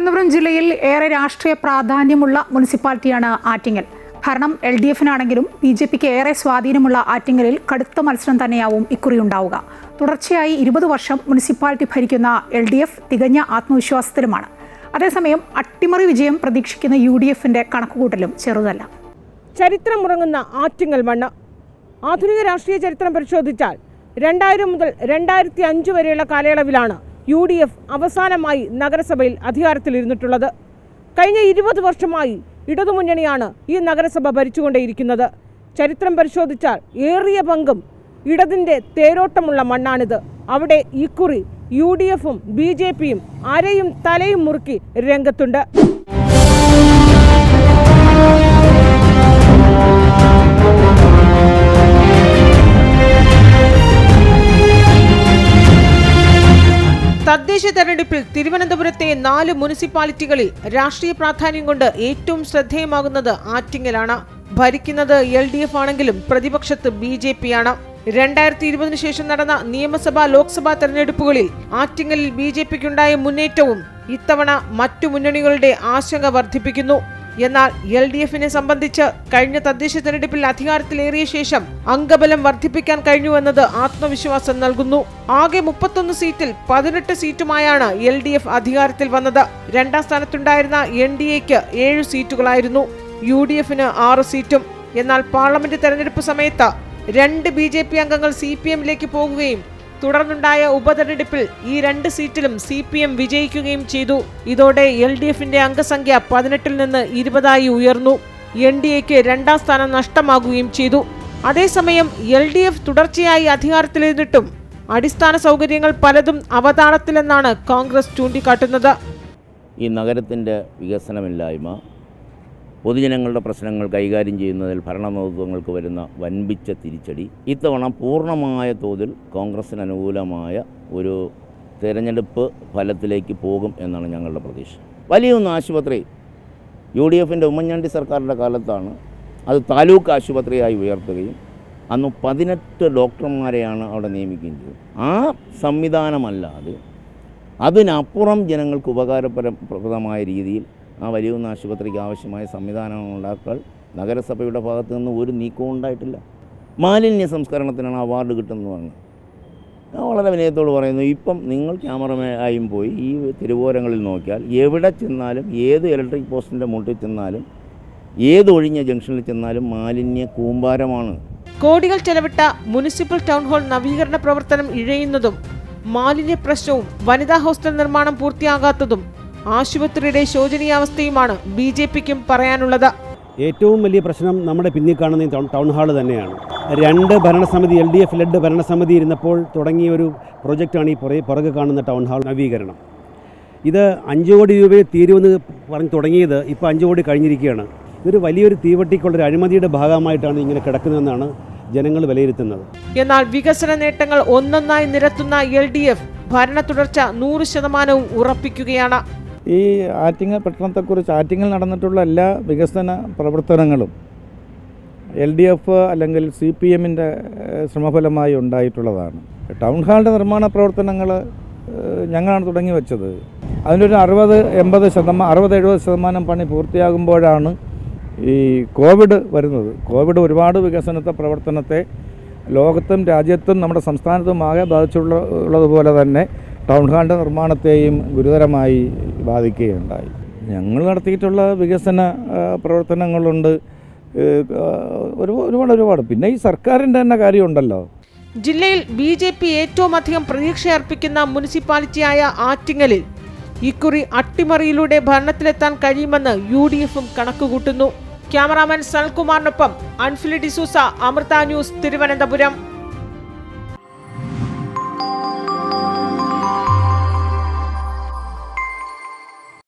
തിരുവനന്തപുരം ജില്ലയിൽ ഏറെ രാഷ്ട്രീയ പ്രാധാന്യമുള്ള മുനിസിപ്പാലിറ്റിയാണ് ആറ്റിങ്ങൽ. ഭരണം എൽ ഡി എഫിനാണെങ്കിലും ബി ജെ പിക്ക് ഏറെ സ്വാധീനമുള്ള ആറ്റിങ്ങലിൽ കടുത്ത മത്സരം തന്നെയാവും ഇക്കുറി ഉണ്ടാവുക. തുടർച്ചയായി ഇരുപത് വർഷം മുനിസിപ്പാലിറ്റി ഭരിക്കുന്ന എൽ ഡി എഫ് തികഞ്ഞ ആത്മവിശ്വാസത്തിലുമാണ്. അതേസമയം അട്ടിമറി വിജയം പ്രതീക്ഷിക്കുന്ന യു ഡി എഫിന്റെ കണക്കുകൂട്ടലും ചെറുതല്ല. ചരിത്രമുറങ്ങുന്ന ആറ്റിങ്ങൽ മണ്ണ്. ആധുനിക രാഷ്ട്രീയ ചരിത്രം പരിശോധിച്ചാൽ രണ്ടായിരം മുതൽ രണ്ടായിരത്തി അഞ്ച് വരെയുള്ള കാലയളവിലാണ് യു ഡി എഫ് അവസാനമായി നഗരസഭയിൽ അധികാരത്തിലിരുന്നിട്ടുള്ളത്. കഴിഞ്ഞ ഇരുപത് വർഷമായി ഇടതുമുന്നണിയാണ് ഈ നഗരസഭ ഭരിച്ചുകൊണ്ടേയിരിക്കുന്നത്. ചരിത്രം പരിശോധിച്ചാൽ ഏറിയ പങ്കും ഇടതിന്റെ തേരോട്ടമുള്ള മണ്ണാണിത്. അവിടെ ഇക്കുറി യു ഡി എഫും ബി ജെ പിയും അരയും തലയും മുറുക്കി രംഗത്തുണ്ട്. തെരഞ്ഞെടുപ്പിൽ തിരുവനന്തപുരത്തെ നാല് മുനിസിപ്പാലിറ്റികളിൽ രാഷ്ട്രീയ പ്രാധാന്യം കൊണ്ട് ഏറ്റവും ശ്രദ്ധേയമാകുന്നത് ആറ്റിങ്ങലാണ്. ഭരിക്കുന്നത് എൽ ഡി എഫ് ആണെങ്കിലും പ്രതിപക്ഷത്ത് ബി ജെ പി ആണ് രണ്ടായിരത്തി ഇരുപതിനു ശേഷം നടന്ന നിയമസഭാ ലോക്സഭാ തെരഞ്ഞെടുപ്പുകളിൽ ആറ്റിങ്ങലിൽ ബി ജെ പിക്കുണ്ടായ മുന്നേറ്റവും ഇത്തവണ മറ്റു മുന്നണികളുടെ ആശങ്ക വർദ്ധിപ്പിക്കുന്നു. എന്നാൽ എൽ ഡി എഫിനെ സംബന്ധിച്ച് കഴിഞ്ഞ തദ്ദേശ തെരഞ്ഞെടുപ്പിൽ അധികാരത്തിലേറിയ ശേഷം അംഗബലം വർദ്ധിപ്പിക്കാൻ കഴിഞ്ഞുവെന്നത് ആത്മവിശ്വാസം നൽകുന്നു. ആകെ മുപ്പത്തൊന്ന് സീറ്റിൽ പതിനെട്ട് സീറ്റുമായാണ് എൽ ഡി എഫ് അധികാരത്തിൽ വന്നത്. രണ്ടാം സ്ഥാനത്തുണ്ടായിരുന്ന എൻ ഡി എക്ക് ഏഴ് സീറ്റുകളായിരുന്നു. യു ഡി എഫിന് ആറ് സീറ്റും. എന്നാൽ പാർലമെന്റ് തെരഞ്ഞെടുപ്പ് സമയത്ത് രണ്ട് ബി ജെ പി അംഗങ്ങൾ സി പി എമ്മിലേക്ക് പോകുകയും തുടർന്നുണ്ടായ ഉപതെരഞ്ഞെടുപ്പിൽ ഈ രണ്ട് സീറ്റിലും സി പി എം വിജയിക്കുകയും ചെയ്തു. ഇതോടെ എൽ ഡി എഫിന്റെ അംഗസംഖ്യ പതിനെട്ടിൽ നിന്ന് ഇരുപതായി ഉയർന്നു. എൻ ഡി എക്ക് രണ്ടാം സ്ഥാനം നഷ്ടമാകുകയും ചെയ്തു. അതേസമയം എൽ ഡി എഫ് തുടർച്ചയായി അധികാരത്തിലിരുന്നിട്ടും അടിസ്ഥാന സൗകര്യങ്ങൾ പലതും അവതാളത്തിലെന്നാണ് കോൺഗ്രസ് ചൂണ്ടിക്കാട്ടുന്നത്. ഈ നഗരത്തിന്റെ വികസനമില്ലായ്മ പൊതുജനങ്ങളുടെ പ്രശ്നങ്ങൾ കൈകാര്യം ചെയ്യുന്നതിൽ ഭരണനേതൃത്വങ്ങൾക്ക് വരുന്ന വൻപിച്ച തിരിച്ചടി. ഇത്തവണ പൂർണമായ തോതിൽ കോൺഗ്രസിന് അനുകൂലമായ ഒരു തിരഞ്ഞെടുപ്പ് ഫലത്തിലേക്ക് പോകും എന്നാണ് ഞങ്ങളുടെ പ്രതീക്ഷ. വലിയൊന്ന് ആശുപത്രി യു ഡി എഫിന്റെ ഉമ്മൻചാണ്ടി സർക്കാരിന്റെ കാലത്താണ് അത് താലൂക്ക് ആശുപത്രിയായി ഉയർത്തുകയും അന്ന് പതിനെട്ട് ഡോക്ടർമാരെയാണ് അവിടെ നിയമിക്കുകയും ചെയ്തത്. ആ സംവിധാനമല്ലാതെ അതിനപ്പുറം ജനങ്ങൾക്ക് ഉപകാരപ്രദമായ രീതിയിൽ ആ വലിയൊന്ന് ആശുപത്രിക്ക് ആവശ്യമായ സംവിധാനം ഉണ്ടാക്കാൻ നഗരസഭയുടെ ഭാഗത്തു നിന്ന് ഒരു നീക്കവും ഉണ്ടായിട്ടില്ല. മാലിന്യ സംസ്കരണത്തിനാണ് അവാർഡ് കിട്ടുന്നത് പറഞ്ഞു. ഞാൻ വളരെ വിനയത്തോട് പറയുന്നു ഇപ്പം നിങ്ങൾ ക്യാമറമായും പോയി ഈ തിരുവോരങ്ങളിൽ നോക്കിയാൽ എവിടെ ചെന്നാലും ഏത് ഇലക്ട്രിക് പോസ്റ്റിന്റെ മുട്ടിൽ ചെന്നാലും ഏത് ഒഴിഞ്ഞ ജംഗ്ഷനിൽ ചെന്നാലും മാലിന്യ കൂമ്പാരമാണ്. കോടികൾ ചെലവിട്ട മുനിസിപ്പൽ ടൗൺ ഹാൾ നവീകരണ പ്രവർത്തനം ഇഴയുന്നതും മാലിന്യ പ്രശ്നവും വനിതാ ഹോസ്റ്റൽ നിർമ്മാണം പൂർത്തിയാകാത്തതും ആശുപത്രിയുടെ ശോചനീയാവസ്ഥയുമാണ് ബി ജെ പിക്കും പറയാനുള്ളത്. ഏറ്റവും വലിയ പ്രശ്നം നമ്മുടെ പിന്നിൽ കാണുന്ന ഈ ടൗൺ ടൗൺ ഹാൾ തന്നെയാണ്. രണ്ട് ഭരണസമിതി എൽ ഡി എഫ് ലെഡ് ഭരണസമിതി ഇരുന്നപ്പോൾ തുടങ്ങിയ ഒരു പ്രൊജക്റ്റാണ് ഈ പുറകെ പുറകെ കാണുന്ന ടൗൺ ഹാൾ നവീകരണം. ഇത് അഞ്ച് കോടി രൂപയെ തീരുമെന്ന് പറഞ്ഞ് തുടങ്ങിയത് ഇപ്പോൾ അഞ്ച് കോടി കഴിഞ്ഞിരിക്കുകയാണ്. ഇതൊരു വലിയൊരു തീവട്ടിക്കുള്ളൊരു അഴിമതിയുടെ ഭാഗമായിട്ടാണ് ഇങ്ങനെ കിടക്കുന്നതെന്നാണ് ജനങ്ങൾ വിലയിരുത്തുന്നത്. എന്നാൽ വികസന നേട്ടങ്ങൾ ഒന്നൊന്നായി നിരത്തുന്ന എൽ ഡി എഫ് ഭരണ തുടർച്ച നൂറ് ശതമാനവും ഉറപ്പിക്കുകയാണ്. ഈ ആറ്റിങ്ങൽ പട്ടണത്തെക്കുറിച്ച് ആറ്റിങ്ങൽ നടന്നിട്ടുള്ള എല്ലാ വികസന പ്രവർത്തനങ്ങളും എൽ ഡി എഫ് അല്ലെങ്കിൽ സി പി എമ്മിന്റെ ശ്രമഫലമായി ഉണ്ടായിട്ടുള്ളതാണ്. ടൗൺ ഹാളിന്റെ നിർമ്മാണ പ്രവർത്തനങ്ങൾ ഞങ്ങളാണ് തുടങ്ങി വെച്ചത്. അതിനൊരു അറുപത് എൺപത് ശതമാനം അറുപത് എഴുപത് ശതമാനം പണി പൂർത്തിയാകുമ്പോഴാണ് ഈ കോവിഡ് വരുന്നത്. കോവിഡ് ഒരുപാട് വികസനത്തെ പ്രവർത്തനത്തെ ലോകത്തും രാജ്യത്തും നമ്മുടെ സംസ്ഥാനത്തുമാകെ ബാധിച്ചുള്ള ഉള്ളതുപോലെ തന്നെ ടൗൺ ഹാളിന്റെ നിർമ്മാണത്തെയും ഗുരുതരമായി ബാധിക്കുകയുണ്ടായി. ഞങ്ങൾ നടത്തിയിട്ടുള്ള വികസന പ്രവർത്തനങ്ങളുണ്ട്. ഒരുപാട് ഒരുപാട്. പിന്നെ ഈ സർക്കാരിന്റെ തന്നെ കാര്യമുണ്ടല്ലോ. ജില്ലയിൽ ബി ജെ പി ഏറ്റവും അധികം പ്രതീക്ഷയർപ്പിക്കുന്ന മുനിസിപ്പാലിറ്റിയായ ആറ്റിങ്ങലിൽ ഇക്കുറി അട്ടിമറിയിലൂടെ ഭരണത്തിലെത്താൻ കഴിയുമെന്ന് യു ഡി എഫും കണക്കുകൂട്ടുന്നു. ക്യാമറാമാൻ സൽകുമാറിനൊപ്പം അൻഫിലി ഡിസൂസ അമൃത ന്യൂസ് തിരുവനന്തപുരം.